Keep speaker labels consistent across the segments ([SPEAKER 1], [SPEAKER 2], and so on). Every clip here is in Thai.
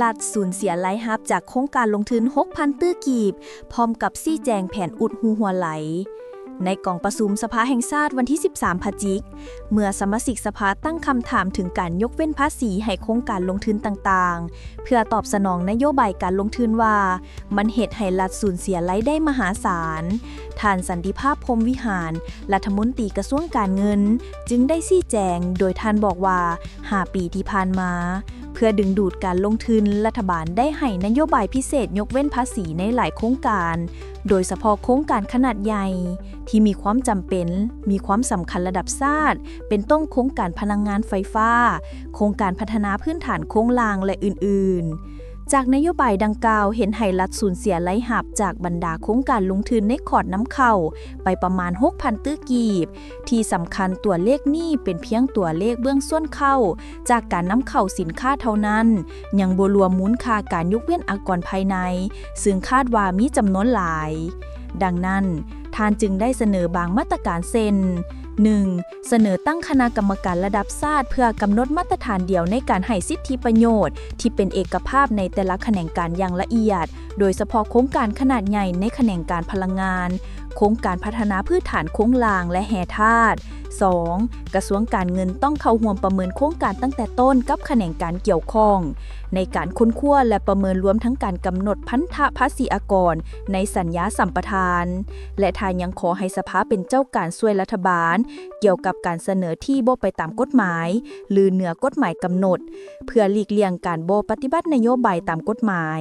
[SPEAKER 1] ลัดสูญเสียไลายฮับจากโครงการลงทุน 6,000 ตื้อกีบ พร้อมกับซี่แจงแผนอุดหูหัวไหล ในกล่องประชุมสภาแห่งชาติวันที่ 13พฤศจิก เมื่อสมาชิกสภาตั้งคำถามถึงการยกเว้นภาษีให้โครงการลงทุนต่างๆ เพื่อตอบสนองนโยบายการลงทุนว่า มันเหตุให้รัฐสูญเสียรายได้มหาศาลท่านสันติภาพพรมวิหาร รัฐมนตรีกระทรวงการเงิน จึงได้ชี้แจง โดยท่านบอกว่า 5 ปีที่ผ่านมา เพื่อดึงดูดการลงทุนรัฐบาลได้ให้นโยบายพิเศษยกเว้นภาษีในหลายโครงการ โดยเฉพาะโครงการขนาดใหญ่ ที่มีความจำเป็น มีความสำคัญระดับชาติเป็นต้นโครงการพลังงานไฟฟ้า โครงการพัฒนาพื้นฐานโครงลางและอื่นๆ จากนโยบายดังกล่าวเห็นไฮรัฐสูญเสียไร้หับจากบรรดาโครงการลงทุนในขอดน้ำเข้า ไปประมาณ 6,000 ตื้อกีบ ที่สำคัญตัวเลขนี้เป็นเพียงตัวเลขเบื้องส่วนเข้า จากการน้ำเข้าสินค้าเท่านั้น ยังบรวมมูลค่าการยกเว้นอากรภายใน ซึ่งคาดว่ามีจำนวนหลาย ดังนั้น ท่านจึงได้เสนอบางมาตรการเซ็น 1. เสนอตั้งคณะกรรมการระดับชาติเพื่อกำหนดมาตรฐานเดียวในการให้สิทธิประโยชน์ ที่เป็นเอกภาพในแต่ละแขนงการอย่างละเอียด โดยเฉพาะโครงการขนาดใหญ่ในแขนงการพลังงาน โครงการพัฒนาพืชฐานโค้งลางและแห่ธาตุ 2. กระทรวงการเงินต้องเข้าห่วมประเมินโครงการตั้งแต่ต้นกับแขนงการเกี่ยวข้อง ในการค้นคว้าและประเมินรวมทั้งการกำหนดพันธะภาษีอากร ในสัญญาสัมปทาน และทายังขอให้สภาเป็นเจ้าการช่วยรัฐบาล เกี่ยวกับการเสนอที่โบไปตามกฎหมาย หรือเหนือกฎหมายกำหนด เพื่อหลีกเลี่ยงการโบปฏิบัตินโยบายตามกฎหมาย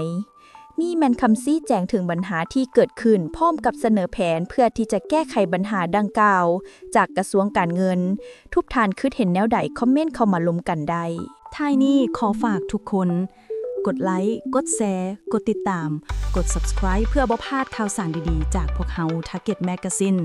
[SPEAKER 1] มีแมนคัมซี่แจงถึงปัญหาที่เกิดขึ้นพร้อมกับเสนอแผนเพื่อที่จะแก้ไขปัญหาดังกล่าว จากกระทรวงการเงิน ทุกทานคิดเห็นแนวใดคอมเมนต์เข้ามาลมกันได้
[SPEAKER 2] ท้ายนี้ขอฝากทุกคน กดไลค์กดแชร์กดติดตาม กด subscribe เพื่อบ่พลาดข่าวสารดีๆ จากพวกเฮา Target Magazine